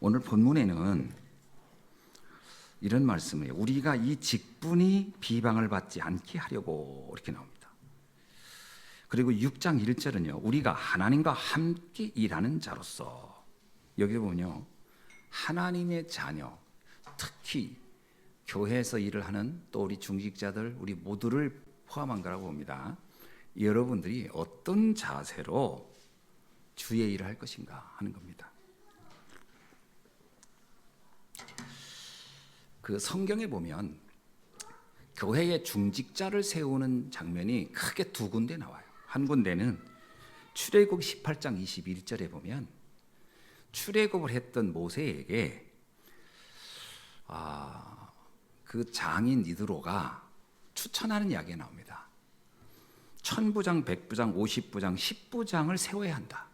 오늘 본문에는 이런 말씀이에요. 우리가 이 직분이 비방을 받지 않게 하려고 이렇게 나옵니다. 그리고 6장 1절은요. 우리가 하나님과 함께 일하는 자로서 여기 보면요. 하나님의 자녀, 특히 교회에서 일을 하는 또 우리 중직자들, 우리 모두를 포함한 거라고 봅니다. 여러분들이 어떤 자세로 주의 일을 할 것인가 하는 겁니다. 그 성경에 보면 교회의 중직자를 세우는 장면이 크게 두 군데 나와요. 한 군데는 출애굽 18장 21절에 보면 출애굽을 했던 모세에게 아, 그 장인 이드로가 추천하는 이야기가 나옵니다. 천부장, 백부장, 오십부장, 십부장을 세워야 한다.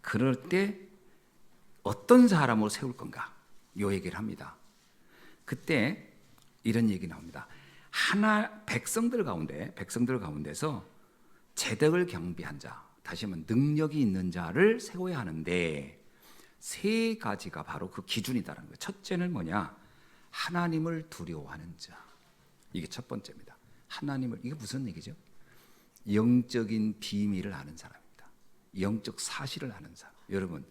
그럴 때 어떤 사람으로 세울 건가? 요 얘기를 합니다. 그때 이런 얘기 나옵니다. 하나 백성들 가운데 백성들 가운데서 제덕을 경비한 자, 다시 말하면 능력이 있는 자를 세워야 하는데 세 가지가 바로 그 기준이다라는 거예요. 첫째는 뭐냐? 하나님을 두려워하는 자. 이게 첫 번째입니다. 하나님을 이게 무슨 얘기죠? 영적인 비밀을 아는 사람입니다. 영적 사실을 아는 사람. 여러분,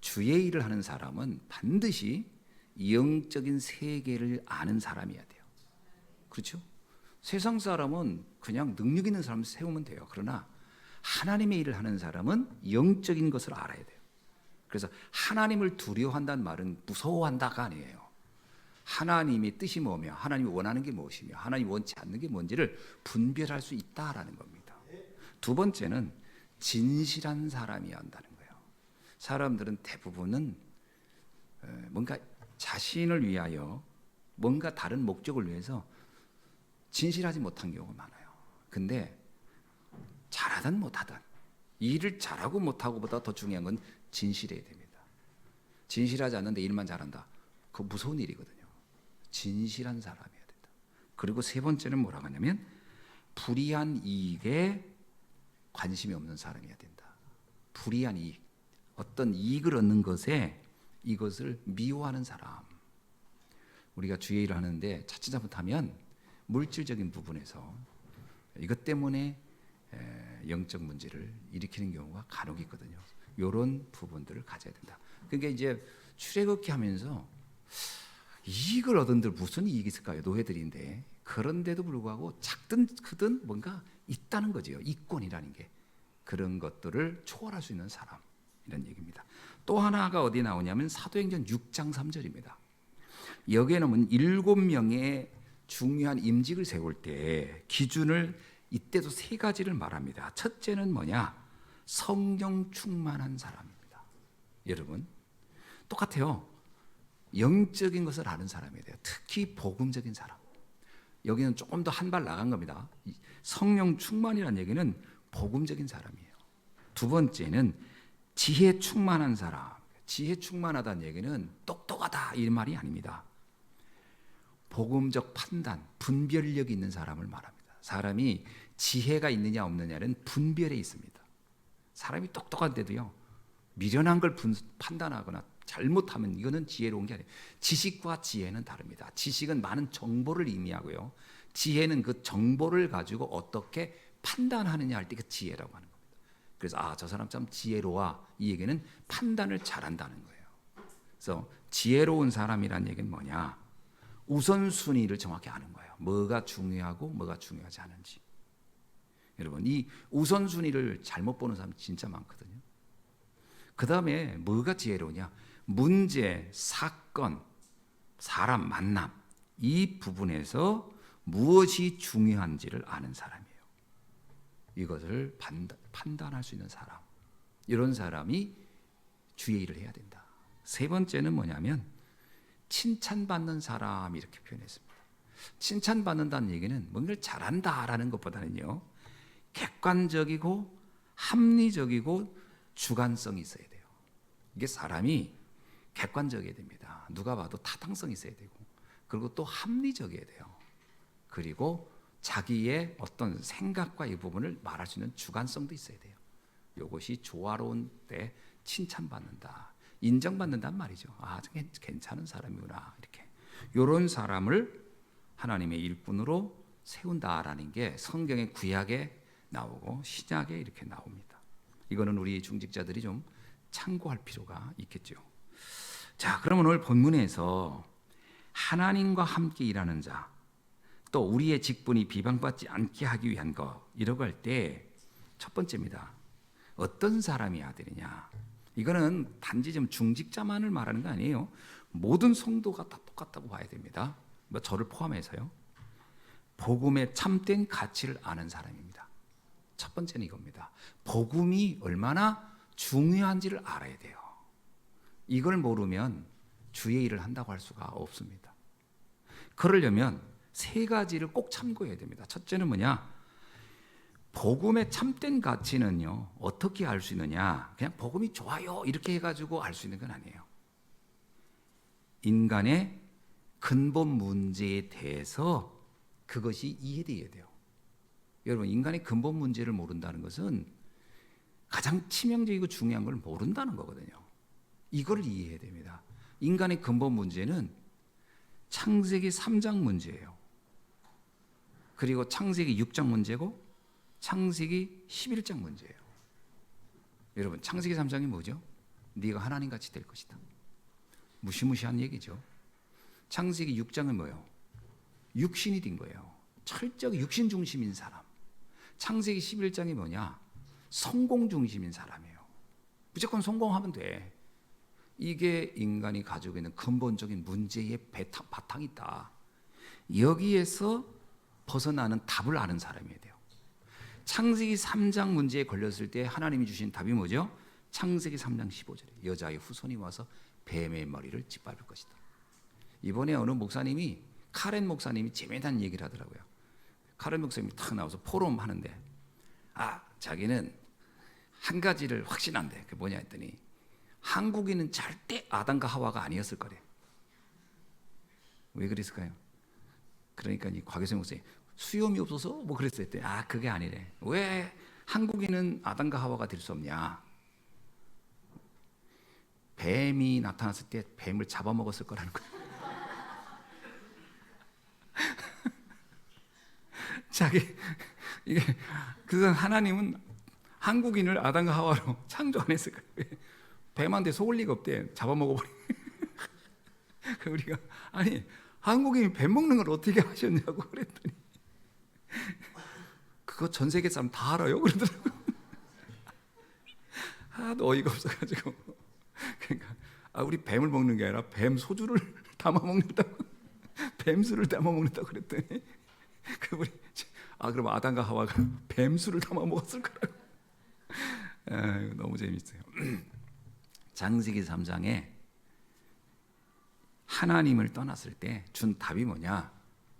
주의 일을 하는 사람은 반드시 영적인 세계를 아는 사람이어야 돼요. 그렇죠? 세상 사람은 그냥 능력 있는 사람 세우면 돼요. 그러나 하나님의 일을 하는 사람은 영적인 것을 알아야 돼요. 그래서 하나님을 두려워한다는 말은 무서워한다가 아니에요. 하나님의 뜻이 뭐며 하나님이 원하는 게 무엇이며 하나님이 원치 않는 게 뭔지를 분별할 수 있다라는 겁니다. 두 번째는 진실한 사람이어야 한다는 거예요. 사람들은 대부분은 뭔가 자신을 위하여 뭔가 다른 목적을 위해서 진실하지 못한 경우가 많아요. 근데 잘하든 못하든 일을 잘하고 못하고보다 더 중요한 건 진실해야 됩니다. 진실하지 않는데 일만 잘한다. 그 무서운 일이거든요. 진실한 사람이어야 된다. 그리고 세 번째는 뭐라고 하냐면 불이한 이익에 관심이 없는 사람이어야 된다. 불이한 이익, 어떤 이익을 얻는 것에 이것을 미워하는 사람. 우리가 주의 일을 하는데 자칫 잘못하면 물질적인 부분에서 이것 때문에 영적 문제를 일으키는 경우가 간혹 있거든요. 이런 부분들을 가져야 된다. 그러니까 이제 출애굽기 하면서 이익을 얻은들 무슨 이익이 있을까요? 노예들인데 그런데도 불구하고 작든 크든 뭔가 있다는 거죠. 이권이라는 게 그런 것들을 초월할 수 있는 사람 이런 얘기입니다. 또 하나가 어디 나오냐면 사도행전 6장 3절입니다. 여기에는 일곱 명의 중요한 임직을 세울 때 기준을 이때도 세 가지를 말합니다. 첫째는 뭐냐? 성령 충만한 사람입니다. 여러분 똑같아요. 영적인 것을 아는 사람이 돼요. 특히 복음적인 사람. 여기는 조금 더 한 발 나간 겁니다. 성령 충만이라는 얘기는 복음적인 사람이에요. 두 번째는 지혜 충만한 사람. 지혜 충만하다는 얘기는 똑똑하다 이 말이 아닙니다. 복음적 판단, 분별력이 있는 사람을 말합니다. 사람이 지혜가 있느냐 없느냐는 분별에 있습니다. 사람이 똑똑한데도요. 미련한 걸 분, 판단하거나 잘못하면 이거는 지혜로운 게 아니에요. 지식과 지혜는 다릅니다. 지식은 많은 정보를 의미하고요. 지혜는 그 정보를 가지고 어떻게 판단하느냐 할 때 그 지혜라고 하는 겁니다. 그래서 아, 저 사람 참 지혜로워. 이 얘기는 판단을 잘한다는 거예요. 그래서 지혜로운 사람이란 얘기는 뭐냐? 우선순위를 정확히 아는 거예요. 뭐가 중요하고 뭐가 중요하지 않은지. 여러분, 이 우선순위를 잘못 보는 사람 진짜 많거든요. 그 다음에 뭐가 지혜로우냐? 문제, 사건, 사람 만남 이 부분에서 무엇이 중요한지를 아는 사람이에요. 이것을 판단할 수 있는 사람. 이런 사람이 주의 일을 해야 된다. 세 번째는 뭐냐면 칭찬받는 사람 이렇게 표현했습니다. 칭찬받는다는 얘기는 뭔가를 잘한다라는 것보다는요. 객관적이고 합리적이고 주관성이 있어야 돼요. 이게 사람이 객관적이어야 됩니다. 누가 봐도 타당성이 있어야 되고 그리고 또 합리적이어야 돼요. 그리고 자기의 어떤 생각과 이 부분을 말할 수 있는 주관성도 있어야 돼요. 이것이 조화로운 때 칭찬받는다. 인정받는단 말이죠. 아, 괜찮은 사람이구나 이렇게. 이런 사람을 하나님의 일꾼으로 세운다라는 게 성경의 구약에 나오고 신약에 이렇게 나옵니다. 이거는 우리 중직자들이 좀 참고할 필요가 있겠죠. 자, 그러면 오늘 본문에서 하나님과 함께 일하는 자, 또 우리의 직분이 비방받지 않게 하기 위한 것 이라고 할 때 첫 번째입니다. 어떤 사람이어야 되느냐? 이거는 단지 좀 중직자만을 말하는 거 아니에요. 모든 성도가 다 똑같다고 봐야 됩니다. 뭐 저를 포함해서요. 복음의 참된 가치를 아는 사람입니다. 첫 번째는 이겁니다. 복음이 얼마나 중요한지를 알아야 돼요. 이걸 모르면 주의 일을 한다고 할 수가 없습니다. 그러려면 세 가지를 꼭 참고해야 됩니다. 첫째는 뭐냐? 복음의 참된 가치는요, 어떻게 알 수 있느냐? 그냥 복음이 좋아요. 이렇게 해가지고 알 수 있는 건 아니에요. 인간의 근본 문제에 대해서 그것이 이해되어야 돼요. 여러분, 인간의 근본 문제를 모른다는 것은 가장 치명적이고 중요한 걸 모른다는 거거든요. 이걸 이해해야 됩니다. 인간의 근본 문제는 창세기 3장 문제예요. 그리고 창세기 6장 문제고 창세기 11장 문제예요. 여러분, 창세기 3장이 뭐죠? 네가 하나님 같이 될 것이다. 무시무시한 얘기죠. 창세기 6장은 뭐예요? 육신이 된 거예요. 철저히 육신 중심인 사람. 창세기 11장이 뭐냐? 성공 중심인 사람이에요. 무조건 성공하면 돼. 이게 인간이 가지고 있는 근본적인 문제의 배타, 바탕이 있다. 여기에서 벗어나는 답을 아는 사람이어야 돼요. 창세기 3장 문제에 걸렸을 때 하나님이 주신 답이 뭐죠? 창세기 3장 15절에 여자의 후손이 와서 뱀의 머리를 짓밟을 것이다. 이번에 어느 목사님이 카렌 목사님이 재미난 얘기를 하더라고요. 카렌 목사님이 탁 나와서 포럼 하는데 아 자기는 한 가지를 확신한대. 그 뭐냐 했더니 한국인은 절대 아담과 하와가 아니었을 거래. 왜 그랬을까요? 그러니까 이 곽유성 목사님 수염이 없어서 뭐 그랬을 했더니 아 그게 아니래. 왜 한국인은 아담과 하와가 될 수 없냐? 뱀이 나타났을 때 뱀을 잡아먹었을 거라는 거예요. 자기 이게 그래서 하나님은 한국인을 아담과 하와로 창조 안 했을 거예요. 왜? 뱀한테 속을 리가 없대. 잡아먹어버리. 우리가 아니 한국인이 뱀 먹는 걸 어떻게 하셨냐고 그랬더니 그거 전 세계 사람 다 알아요 그러더라고. 하나도 어이가 없어가지고 그러니까 아 우리 뱀을 먹는 게 아니라 뱀 소주를 담아 먹는다고 뱀술을 담아 먹는다고 그랬더니 그 우리 아 그럼 아담과 하와가 뱀술을 담아 먹었을 거라고. 아, 너무 재밌어요. 장세기 3장에 하나님을 떠났을 때 준 답이 뭐냐?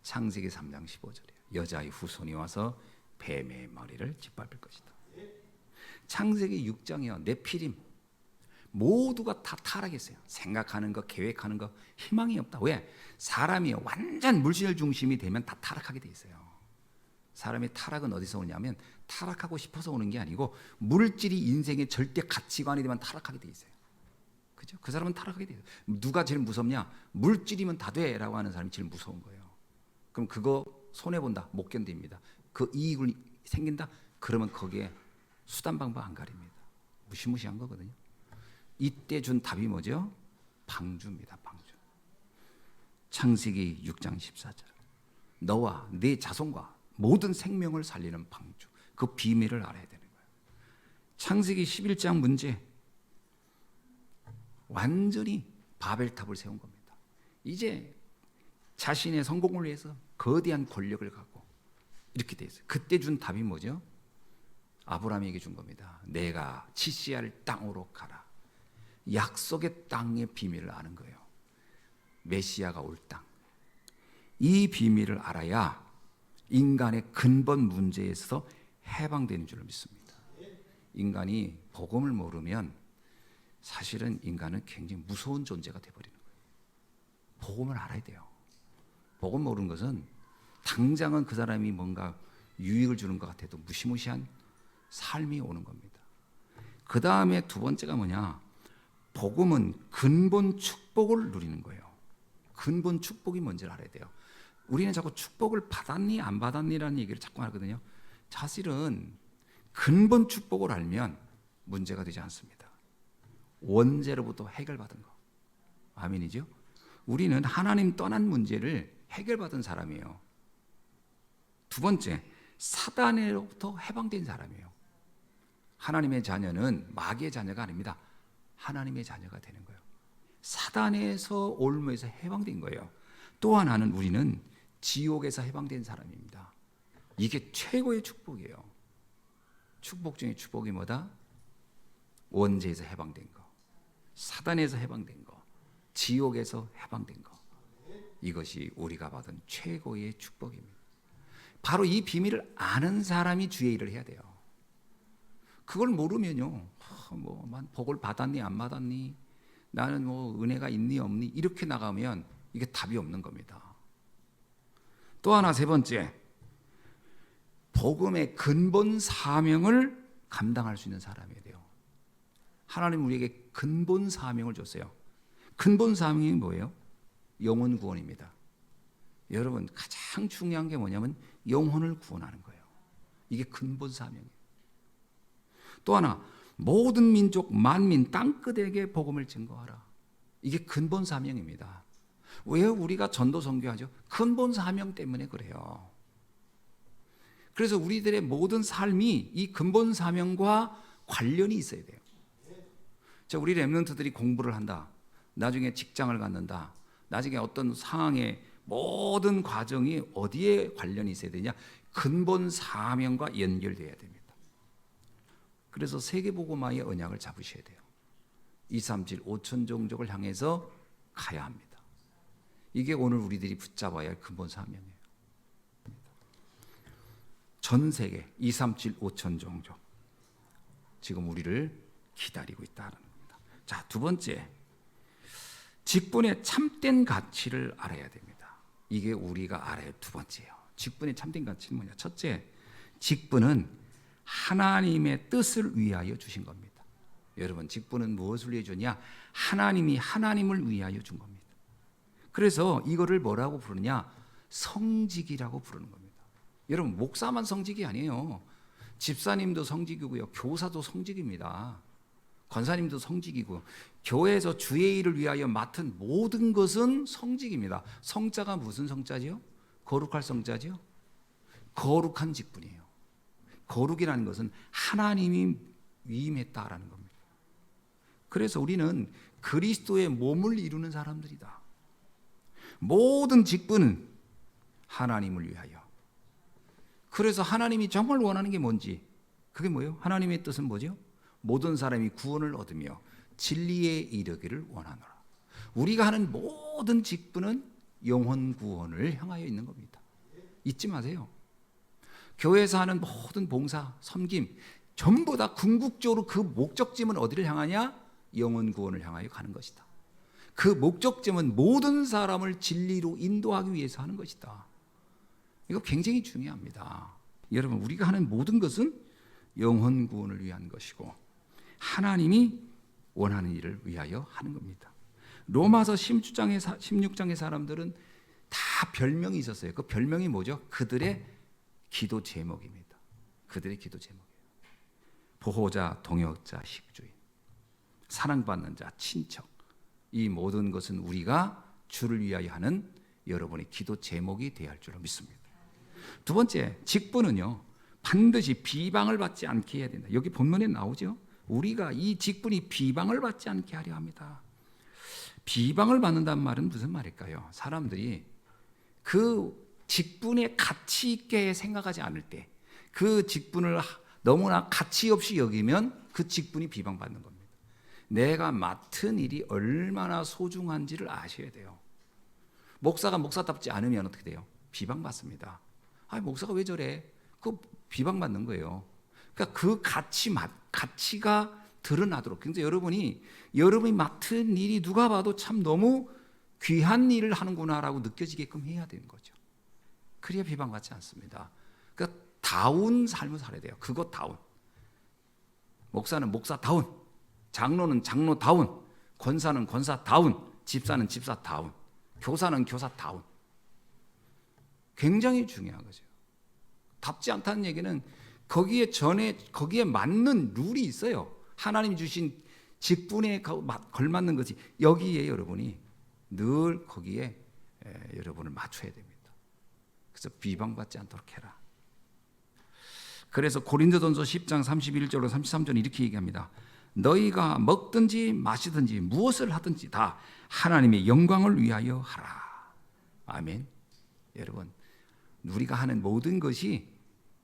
창세기 3장 15절이에요. 여자의 후손이 와서 뱀의 머리를 짓밟을 것이다. 창세기 6장이요. 네피림 모두가 다 타락했어요. 생각하는 거, 계획하는 거 희망이 없다. 왜? 사람이 완전 물질 중심이 되면 다 타락하게 돼 있어요. 사람의 타락은 어디서 오냐면 타락하고 싶어서 오는 게 아니고 물질이 인생의 절대 가치관이 되면 타락하게 돼 있어요. 그죠? 그 사람은 타락하게 돼요. 누가 제일 무섭냐? 물질이면 다 돼라고 하는 사람이 제일 무서운 거예요. 그럼 그거 손해 본다, 못 견딥니다. 그 이익을 생긴다, 그러면 거기에 수단 방법 안 가립니다. 무시무시한 거거든요. 이때 준 답이 뭐죠? 방주입니다. 방주. 창세기 6장 14절. 너와 네 자손과 모든 생명을 살리는 방주. 그 비밀을 알아야 되는 거예요. 창세기 11장 문제. 완전히 바벨탑을 세운 겁니다. 이제 자신의 성공을 위해서 거대한 권력을 갖고 이렇게 돼 있어요. 그때 준 답이 뭐죠? 아브라함에게 준 겁니다. 내가 지시할 땅으로 가라. 약속의 땅의 비밀을 아는 거예요. 메시아가 올 땅. 이 비밀을 알아야 인간의 근본 문제에서 해방되는 줄 믿습니다. 인간이 복음을 모르면 사실은 인간은 굉장히 무서운 존재가 되어버리는 거예요. 복음을 알아야 돼요. 복음 모르는 것은 당장은 그 사람이 뭔가 유익을 주는 것 같아도 무시무시한 삶이 오는 겁니다. 그 다음에 두 번째가 뭐냐? 복음은 근본 축복을 누리는 거예요. 근본 축복이 뭔지를 알아야 돼요. 우리는 자꾸 축복을 받았니 안 받았니라는 얘기를 자꾸 하거든요. 사실은 근본 축복을 알면 문제가 되지 않습니다. 원죄로부터 해결받은 거. 아멘이죠? 우리는 하나님 떠난 문제를 해결받은 사람이에요. 두 번째, 사단으로부터 해방된 사람이에요. 하나님의 자녀는 마귀의 자녀가 아닙니다. 하나님의 자녀가 되는 거예요. 사단에서 올무에서 해방된 거예요. 또 하나는 우리는 지옥에서 해방된 사람입니다. 이게 최고의 축복이에요. 축복 중에 축복이 뭐다? 원죄에서 해방된 거, 사단에서 해방된 거, 지옥에서 해방된 거. 이것이 우리가 받은 최고의 축복입니다. 바로 이 비밀을 아는 사람이 주의 일을 해야 돼요. 그걸 모르면요, 뭐만 복을 받았니 안 받았니, 나는 뭐 은혜가 있니 없니 이렇게 나가면 이게 답이 없는 겁니다. 또 하나 세 번째, 복음의 근본 사명을 감당할 수 있는 사람이 돼요. 하나님 우리에게 근본 사명을 줬어요. 근본 사명이 뭐예요? 영혼 구원입니다. 여러분 가장 중요한 게 뭐냐면 영혼을 구원하는 거예요. 이게 근본 사명이에요. 또 하나 모든 민족 만민 땅 끝에게 복음을 증거하라. 이게 근본 사명입니다. 왜 우리가 전도 선교하죠? 근본 사명 때문에 그래요. 그래서 우리들의 모든 삶이 이 근본 사명과 관련이 있어야 돼요. 자, 우리 랩런트들이 공부를 한다. 나중에 직장을 갖는다. 나중에 어떤 상황에 모든 과정이 어디에 관련이 있어야 되냐? 근본 사명과 연결돼야 됩니다. 그래서 세계복음화의 언약을 잡으셔야 돼요. 237 5천 종족을 향해서 가야 합니다. 이게 오늘 우리들이 붙잡아야 할 근본 사명이에요. 전 세계 237 5천 종족 지금 우리를 기다리고 있다는. 자, 두 번째 직분의 참된 가치를 알아야 됩니다. 이게 우리가 알아야 두 번째예요. 직분의 참된 가치는 뭐냐? 첫째, 직분은 하나님의 뜻을 위하여 주신 겁니다. 여러분, 직분은 무엇을 위해 주냐? 하나님이 하나님을 위하여 준 겁니다. 그래서 이거를 뭐라고 부르냐? 성직이라고 부르는 겁니다. 여러분, 목사만 성직이 아니에요. 집사님도 성직이고요. 교사도 성직입니다. 권사님도 성직이고 교회에서 주의 일을 위하여 맡은 모든 것은 성직입니다. 성자가 무슨 성자지요? 거룩할 성자지요? 거룩한 직분이에요. 거룩이라는 것은 하나님이 위임했다라는 겁니다. 그래서 우리는 그리스도의 몸을 이루는 사람들이다. 모든 직분은 하나님을 위하여. 그래서 하나님이 정말 원하는 게 뭔지 그게 뭐예요? 하나님의 뜻은 뭐죠? 모든 사람이 구원을 얻으며 진리에 이르기를 원하노라. 우리가 하는 모든 직분은 영혼 구원을 향하여 있는 겁니다. 잊지 마세요. 교회에서 하는 모든 봉사, 섬김 전부 다 궁극적으로 그 목적점은 어디를 향하냐? 영혼 구원을 향하여 가는 것이다. 그 목적점은 모든 사람을 진리로 인도하기 위해서 하는 것이다. 이거 굉장히 중요합니다. 여러분, 우리가 하는 모든 것은 영혼 구원을 위한 것이고 하나님이 원하는 일을 위하여 하는 겁니다. 로마서 16장의, 16장의 사람들은 다 별명이 있었어요. 그 별명이 뭐죠? 그들의 기도 제목입니다. 그들의 기도 제목이에요. 보호자, 동역자, 식주인, 사랑받는 자, 친척. 이 모든 것은 우리가 주를 위하여 하는 여러분의 기도 제목이 되어야 할 줄로 믿습니다. 두 번째, 직분은요. 반드시 비방을 받지 않게 해야 된다. 여기 본문에 나오죠. 우리가 이 직분이 비방을 받지 않게 하려 합니다. 비방을 받는다는 말은 무슨 말일까요? 사람들이 그 직분에 가치 있게 생각하지 않을 때, 그 직분을 너무나 가치 없이 여기면 그 직분이 비방받는 겁니다. 내가 맡은 일이 얼마나 소중한지를 아셔야 돼요. 목사가 목사답지 않으면 어떻게 돼요? 비방받습니다. 아, 목사가 왜 저래? 그 비방받는 거예요. 그러니까 그 가치 가치가 드러나도록. 그래서 여러분이 여러분이 맡은 일이 누가 봐도 참 너무 귀한 일을 하는구나라고 느껴지게끔 해야 되는 거죠. 그래야 비방받지 않습니다. 그러니까 다운 삶을 살아야 돼요. 그것 다운. 목사는 목사 다운, 장로는 장로 다운, 권사는 권사 다운, 집사는 집사 다운, 교사는 교사 다운. 굉장히 중요한 거죠. 답지 않다는 얘기는 거기에 전에 거기에 맞는 룰이 있어요. 하나님 주신 직분에 걸맞는 것이 여기에 여러분이 늘 거기에 에, 여러분을 맞춰야 됩니다. 그래서 비방받지 않도록 해라. 그래서 고린도전서 10장 31절로 33절 이렇게 얘기합니다. 너희가 먹든지 마시든지 무엇을 하든지 다 하나님의 영광을 위하여 하라. 아멘. 여러분, 우리가 하는 모든 것이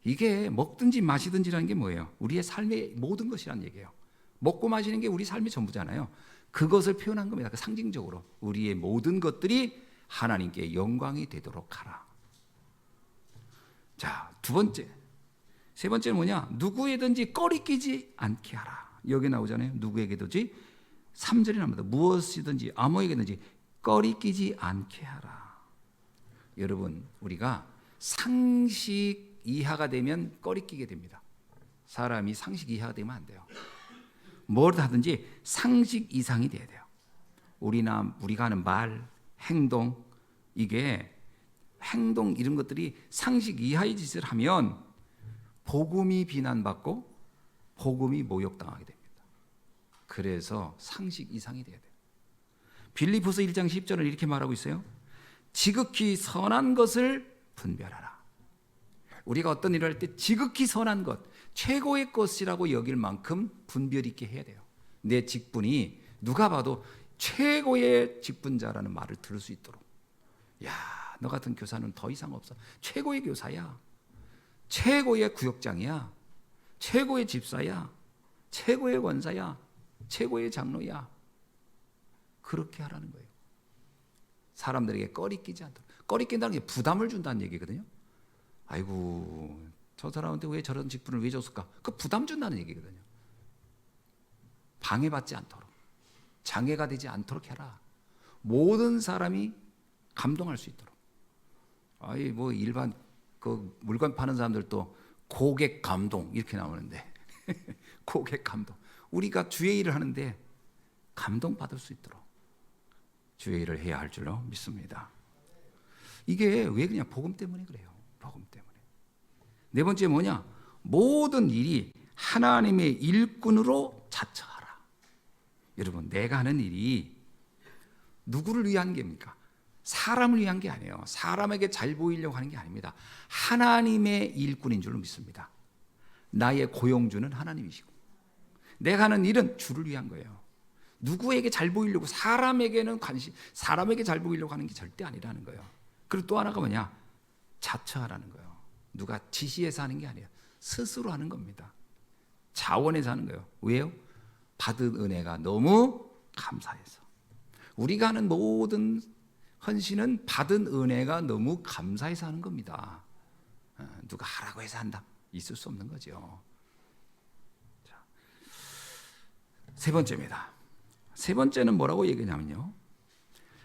이게 먹든지 마시든지라는 게 뭐예요? 우리의 삶의 모든 것이란 얘기예요. 먹고 마시는 게 우리 삶의 전부잖아요. 그것을 표현한 겁니다. 그 상징적으로 우리의 모든 것들이 하나님께 영광이 되도록 하라. 자, 두 번째. 세 번째는 뭐냐? 누구에든지 꺼리 끼지 않게 하라. 여기 나오잖아요. 누구에게든지 3절이 나옵니다. 무엇이든지 아무에게든지 꺼리 끼지 않게 하라. 여러분, 우리가 상식 이하가 되면 꺼리 끼게 됩니다. 사람이 상식 이하가 되면 안 돼요. 뭘 하든지 상식 이상이 돼야 돼요. 우리나 우리가 하는 말, 행동 이게 행동 이런 것들이 상식 이하의 짓을 하면 복음이 비난받고 복음이 모욕당하게 됩니다. 그래서 상식 이상이 돼야 돼요. 빌리포스 1장 10절은 이렇게 말하고 있어요. 지극히 선한 것을 분별하라. 우리가 어떤 일을 할 때 지극히 선한 것, 최고의 것이라고 여길 만큼 분별 있게 해야 돼요. 내 직분이 누가 봐도 최고의 직분자라는 말을 들을 수 있도록. 야, 너 같은 교사는 더 이상 없어. 최고의 교사야. 최고의 구역장이야. 최고의 집사야. 최고의 원사야. 최고의 장로야. 그렇게 하라는 거예요. 사람들에게 꺼리 끼지 않도록. 꺼리 낀다는 게 부담을 준다는 얘기거든요. 아이고, 저 사람한테 왜 저런 직분을 왜 줬을까? 그 부담 준다는 얘기거든요. 방해받지 않도록. 장애가 되지 않도록 해라. 모든 사람이 감동할 수 있도록. 아이, 뭐 일반 그 물건 파는 사람들도 고객 감동 이렇게 나오는데 고객 감동. 우리가 주의 일을 하는데 감동 받을 수 있도록 주의 일을 해야 할 줄로 믿습니다. 이게 왜 그냥 복음 때문에 그래요. 복음 때문에. 네 번째 뭐냐? 모든 일이 하나님의 일꾼으로 자처하라. 여러분, 내가 하는 일이 누구를 위한 게입니까? 사람을 위한 게 아니에요. 사람에게 잘 보이려고 하는 게 아닙니다. 하나님의 일꾼인 줄로 믿습니다. 나의 고용주는 하나님이시고, 내가 하는 일은 주를 위한 거예요. 누구에게 잘 보이려고 사람에게는 관심, 사람에게 잘 보이려고 하는 게 절대 아니라는 거예요. 그리고 또 하나가 뭐냐? 자처하라는 거예요. 누가 지시해서 하는 게 아니에요. 스스로 하는 겁니다. 자원해서 하는 거예요. 왜요? 받은 은혜가 너무 감사해서. 우리가 하는 모든 헌신은 받은 은혜가 너무 감사해서 하는 겁니다. 어, 누가 하라고 해서 한다. 있을 수 없는 거죠. 자, 세 번째입니다. 세 번째는 뭐라고 얘기냐면요.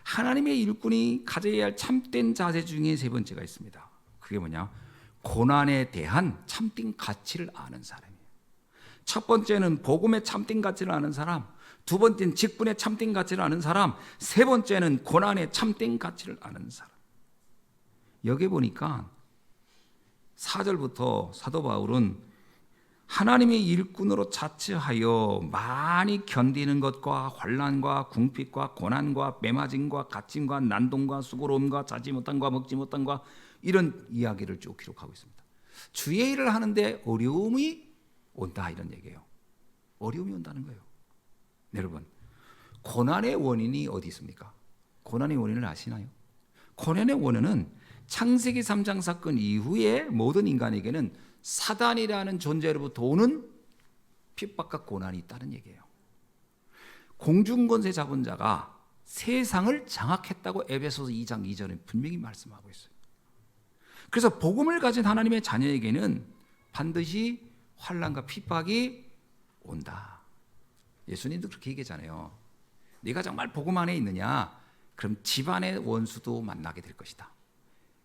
하나님의 일꾼이 가져야 할 참된 자세 중에 세 번째가 있습니다. 그게 뭐냐? 고난에 대한 참된 가치를 아는 사람이에요. 첫 번째는 복음의 참된 가치를 아는 사람, 두 번째는 직분의 참된 가치를 아는 사람, 세 번째는 고난의 참된 가치를 아는 사람. 여기 보니까 4절부터 사도 바울은 하나님의 일꾼으로 자처하여 많이 견디는 것과 환란과 궁핍과 고난과 매맞음과 갇힘과 난동과 수고로움과 자지 못함과 먹지 못함과 이런 이야기를 쭉 기록하고 있습니다. 주의 일을 하는데 어려움이 온다 이런 얘기예요. 어려움이 온다는 거예요. 여러분, 고난의 원인이 어디 있습니까? 고난의 원인을 아시나요? 고난의 원인은 창세기 3장 사건 이후에 모든 인간에게는 사단이라는 존재로부터 오는 핍박과 고난이 있다는 얘기예요. 공중권세 잡은 자가 세상을 장악했다고 에베소서 2장 2절에 분명히 말씀하고 있어요. 그래서 복음을 가진 하나님의 자녀에게는 반드시 환란과 핍박이 온다. 예수님도 그렇게 얘기하잖아요. 네가 정말 복음 안에 있느냐? 그럼 집안의 원수도 만나게 될 것이다.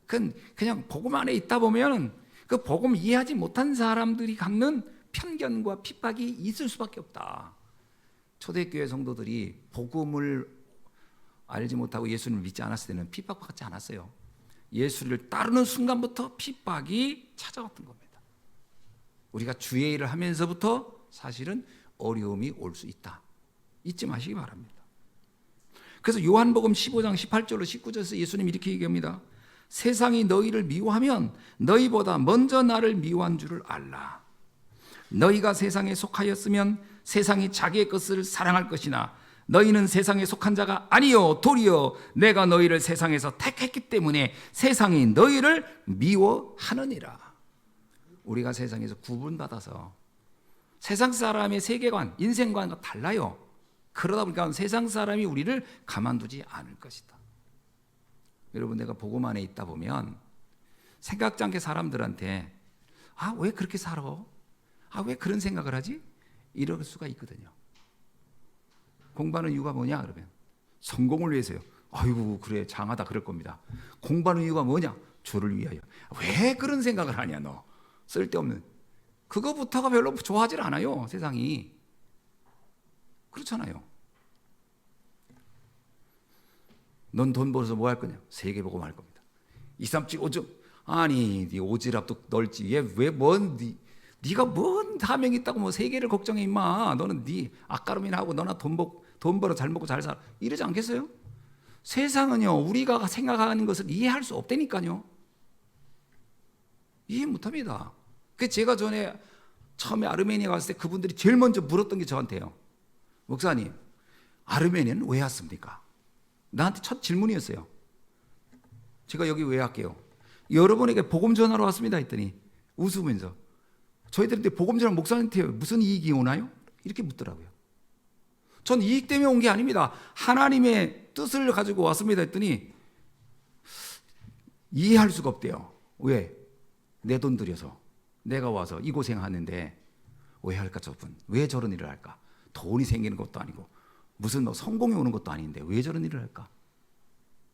그건 그냥 복음 안에 있다 보면 그 복음 이해하지 못한 사람들이 갖는 편견과 핍박이 있을 수밖에 없다. 초대교회 성도들이 복음을 알지 못하고 예수님을 믿지 않았을 때는 핍박받지 않았어요. 예수를 따르는 순간부터 핍박이 찾아왔던 겁니다. 우리가 주의 일을 하면서부터 사실은 어려움이 올 수 있다. 잊지 마시기 바랍니다. 그래서 요한복음 15장 18절로 19절에서 예수님 이렇게 얘기합니다. 세상이 너희를 미워하면 너희보다 먼저 나를 미워한 줄을 알라. 너희가 세상에 속하였으면 세상이 자기의 것을 사랑할 것이나 너희는 세상에 속한 자가 아니요 도리어 내가 너희를 세상에서 택했기 때문에 세상이 너희를 미워하느니라. 우리가 세상에서 구분받아서 세상 사람의 세계관, 인생관과 달라요. 그러다 보니까 세상 사람이 우리를 가만두지 않을 것이다. 여러분 내가 복음 안에 있다 보면 생각지 않게 사람들한테 아 왜 그렇게 살아? 아 왜 그런 생각을 하지? 이럴 수가 있거든요. 공부하는 이유가 뭐냐 그러면 성공을 위해서요. 아이고 그래 장하다 그럴 겁니다. 공부하는 이유가 뭐냐? 주를 위하여. 왜 그런 생각을 하냐 너? 쓸데없는 그거부터가 별로 좋아하질 않아요 세상이. 그렇잖아요. 넌 돈 벌어서 뭐 할 거냐? 세계 보고 말 겁니다. 이삼직 오점 아니 네 오지랖도 넓지 얘왜뭔 네, 네가 뭔 사명 있다고 뭐 세계를 걱정해 임마 너는 네 아까름이나 하고 너나 돈, 벌, 돈 벌어 잘 먹고 잘 살아 이러지 않겠어요? 세상은요 우리가 생각하는 것을 이해할 수 없다니까요 이해 못 합니다 그 제가 전에 처음에 아르메니아 갔을 때 그분들이 제일 먼저 물었던 게 저한테요 목사님 아르메니아는 왜 왔습니까? 나한테 첫 질문이었어요 제가 여기 왜 할게요? 여러분에게 복음 전하러 왔습니다 했더니 웃으면서 저희들한테 복음 전하 목사님한테 무슨 이익이 오나요? 이렇게 묻더라고요. 전 이익 때문에 온 게 아닙니다. 하나님의 뜻을 가지고 왔습니다 했더니 이해할 수가 없대요. 왜? 내 돈 들여서 내가 와서 이 고생하는데 왜 할까 저분? 왜 저런 일을 할까? 돈이 생기는 것도 아니고 무슨 뭐 성공이 오는 것도 아닌데 왜 저런 일을 할까?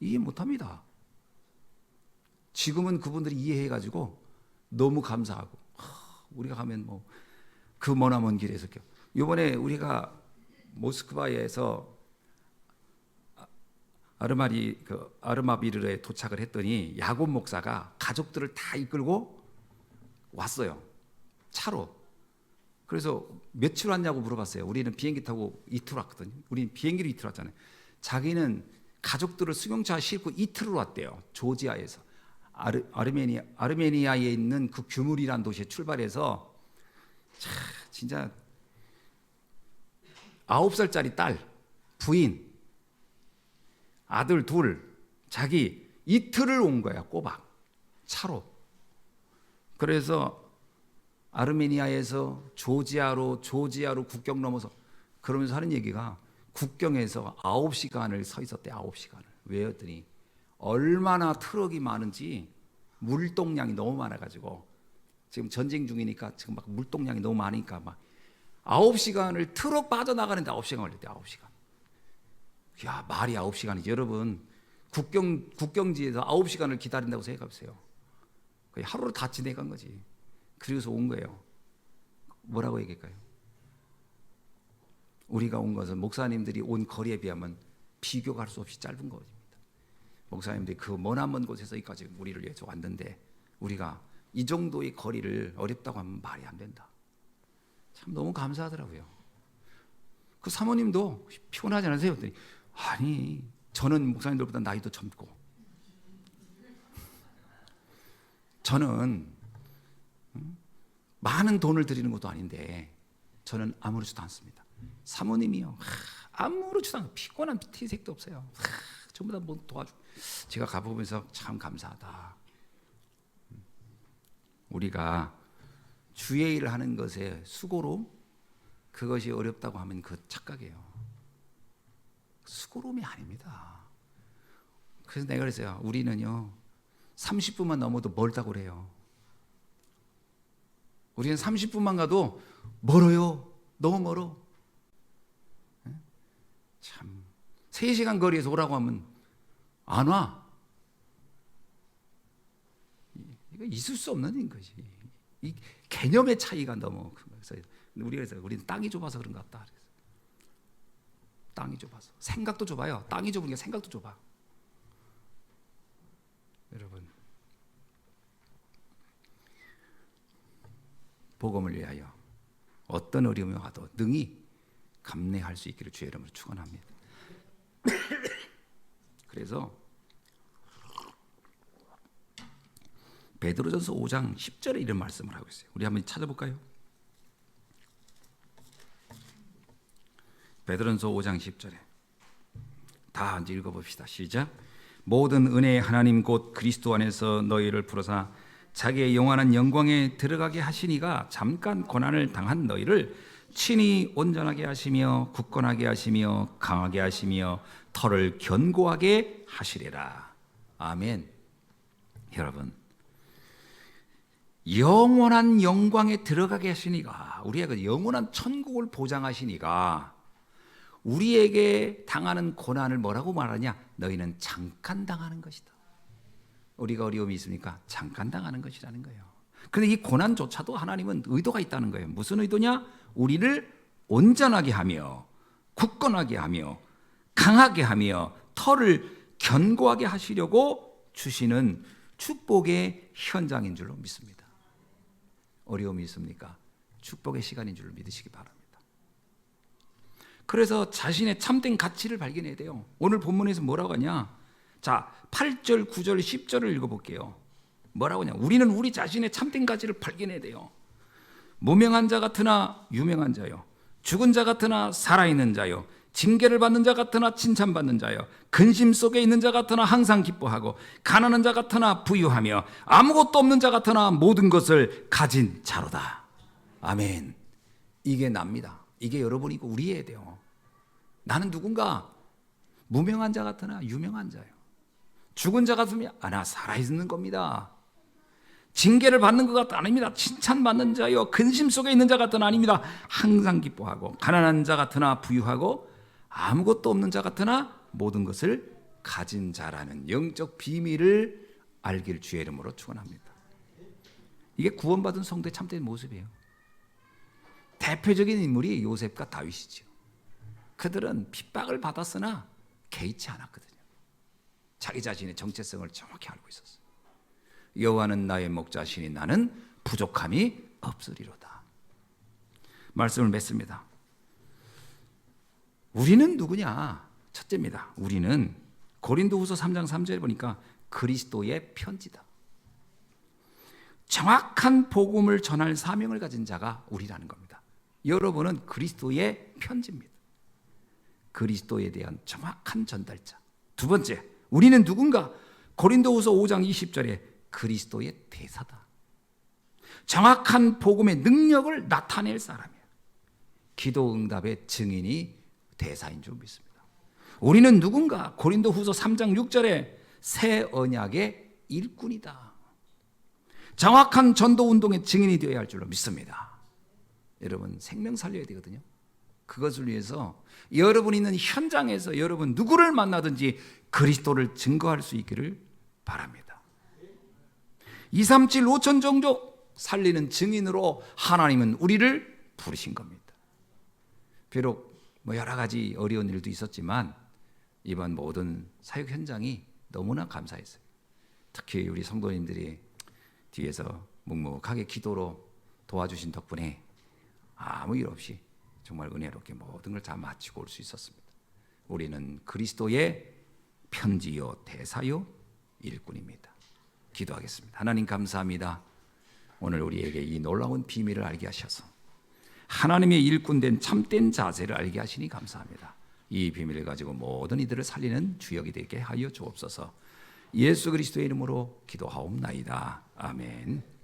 이해 못합니다. 지금은 그분들이 이해해가지고 너무 감사하고 우리가 가면 뭐 그 머나먼 길에서 이번에 우리가 모스크바에서 아르마리 그 아르마비르에 도착을 했더니 야곱 목사가 가족들을 다 이끌고 왔어요. 차로. 그래서 며칠 왔냐고 물어봤어요. 우리는 비행기 타고 이틀 왔거든요. 우리는 비행기로 이틀 왔잖아요. 자기는 가족들을 승용차 싣고 이틀을 왔대요. 조지아에서. 아르, 아르메니아, 아르메니아에 있는 그 규물이라는 도시에 출발해서 차, 진짜 아홉 살짜리 딸, 부인, 아들 둘, 자기 이틀을 온 거야 꼬박 차로. 그래서 아르메니아에서 조지아로 조지아로 국경 넘어서 그러면서 하는 얘기가 국경에서 아홉 시간을 서 있었대 아홉 시간을 왜였더니 얼마나 트럭이 많은지 물동량이 너무 많아가지고 지금 전쟁 중이니까 지금 막 물동량이 너무 많으니까 막 아홉 시간을 트럭 빠져나가는데 아홉 시간 걸렸대 아홉 시간. 야 말이 아홉 시간이지 여러분 국경 국경지에서 아홉 시간을 기다린다고 생각해보세요. 거의 하루를 다 지내간 거지. 그래서 온 거예요. 뭐라고 얘기할까요? 우리가 온 것은 목사님들이 온 거리에 비하면 비교가 할 수 없이 짧은 거죠. 목사님들이 그 머나먼 먼 곳에서 여기까지 우리를 위해서 왔는데 우리가 이 정도의 거리를 어렵다고 하면 말이 안 된다. 참 너무 감사하더라고요. 그 사모님도 피곤하지 않으세요? 그랬더니 아니 저는 목사님들보다 나이도 젊고 저는 많은 돈을 드리는 것도 아닌데 저는 아무렇지도 않습니다. 사모님이요 아무렇지도 않고 피곤한 티색도 없어요. 전부 다 뭐 도와주. 제가 가보면서 참 감사하다. 우리가 주의 일을 하는 것에 수고로 그것이 어렵다고 하면 그 착각이에요. 수고로움이 아닙니다. 그래서 내가 그랬어요. 우리는요, 30분만 넘어도 멀다고 그래요. 우리는 30분만 가도 멀어요. 너무 멀어. 참. 3시간 거리에서 오라고 하면 안 와. 이거 있을 수 없는 것이. 이 개념의 차이가 너무 그래서 우리는 땅이 좁아서 그런 것 같다. 땅이 좁아서 생각도 좁아요. 땅이 좁으니까 생각도 좁아. 여러분 복음을 위하여 어떤 어려움이 와도 능히 감내할 수 있기를 주의 이름으로 축원합니다. 그래서 베드로전서 5장 10절에 이런 말씀을 하고 있어요. 우리 한번 찾아볼까요? 베드로전서 5장 10절에 다 이제 읽어봅시다. 시작. 모든 은혜의 하나님 곧 그리스도 안에서 너희를 부르사 자기의 영원한 영광에 들어가게 하시니가 잠깐 고난을 당한 너희를 친히 온전하게 하시며 굳건하게 하시며 강하게 하시며 털을 견고하게 하시리라. 아멘. 여러분 영원한 영광에 들어가게 하시니가 우리의 그 영원한 천국을 보장하시니가 우리에게 당하는 고난을 뭐라고 말하냐? 너희는 잠깐 당하는 것이다. 우리가 어려움이 있습니까? 잠깐 당하는 것이라는 거예요. 근데 이 고난조차도 하나님은 의도가 있다는 거예요. 무슨 의도냐? 우리를 온전하게 하며 굳건하게 하며 강하게 하며 털을 견고하게 하시려고 주시는 축복의 현장인 줄로 믿습니다. 어려움이 있습니까? 축복의 시간인 줄 믿으시기 바랍니다. 그래서 자신의 참된 가치를 발견해야 돼요. 오늘 본문에서 뭐라고 하냐? 자, 8절, 9절, 10절을 읽어볼게요. 뭐라고 하냐? 우리는 우리 자신의 참된 가치를 발견해야 돼요. 무명한 자 같으나 유명한 자요. 죽은 자 같으나 살아있는 자요. 징계를 받는 자 같으나 칭찬받는 자요. 근심 속에 있는 자 같으나 항상 기뻐하고 가난한 자 같으나 부유하며 아무것도 없는 자 같으나 모든 것을 가진 자로다. 아멘. 이게 납니다. 이게 여러분이고 우리해야 돼요. 나는 누군가 무명한 자 같으나 유명한 자요. 죽은 자 같으면 아, 나 살아 있는 겁니다. 징계를 받는 것 같다 아닙니다. 칭찬받는 자요. 근심 속에 있는 자 같은 아닙니다. 항상 기뻐하고 가난한 자 같으나 부유하고 아무것도 없는 자 같으나 모든 것을 가진 자라는 영적 비밀을 알길 주의 이름으로 축원합니다. 이게 구원받은 성도의 참된 모습이에요. 대표적인 인물이 요셉과 다윗이죠. 그들은 핍박을 받았으나 개의치 않았거든요. 자기 자신의 정체성을 정확히 알고 있었어요. 여호와는 나의 목자시니 나는 부족함이 없으리로다. 말씀을 맺습니다. 우리는 누구냐? 첫째입니다. 우리는 고린도후서 3장 3절에 보니까 그리스도의 편지다. 정확한 복음을 전할 사명을 가진 자가 우리라는 겁니다. 여러분은 그리스도의 편지입니다. 그리스도에 대한 정확한 전달자. 두 번째, 우리는 누군가? 고린도후서 5장 20절에 그리스도의 대사다. 정확한 복음의 능력을 나타낼 사람이야. 기도 응답의 증인이 대사인 줄 믿습니다. 우리는 누군가? 고린도 후서 3장 6절에 새 언약의 일꾼이다. 정확한 전도 운동의 증인이 되어야 할 줄로 믿습니다. 여러분 생명 살려야 되거든요. 그것을 위해서 여러분 있는 현장에서 여러분 누구를 만나든지 그리스도를 증거할 수 있기를 바랍니다. 237 5천 종족 살리는 증인으로 하나님은 우리를 부르신 겁니다. 비록 뭐 여러 가지 어려운 일도 있었지만 이번 모든 사역 현장이 너무나 감사했어요. 특히 우리 성도님들이 뒤에서 묵묵하게 기도로 도와주신 덕분에 아무 일 없이 정말 은혜롭게 모든 걸 다 마치고 올 수 있었습니다. 우리는 그리스도의 편지요 대사요 일꾼입니다. 기도하겠습니다. 하나님 감사합니다. 오늘 우리에게 이 놀라운 비밀을 알게 하셔서 하나님의 일꾼된 참된 자세를 알게 하시니 감사합니다. 이 비밀을 가지고 모든 이들을 살리는 주역이 되게 하여 주옵소서. 예수 그리스도의 이름으로 기도하옵나이다. 아멘.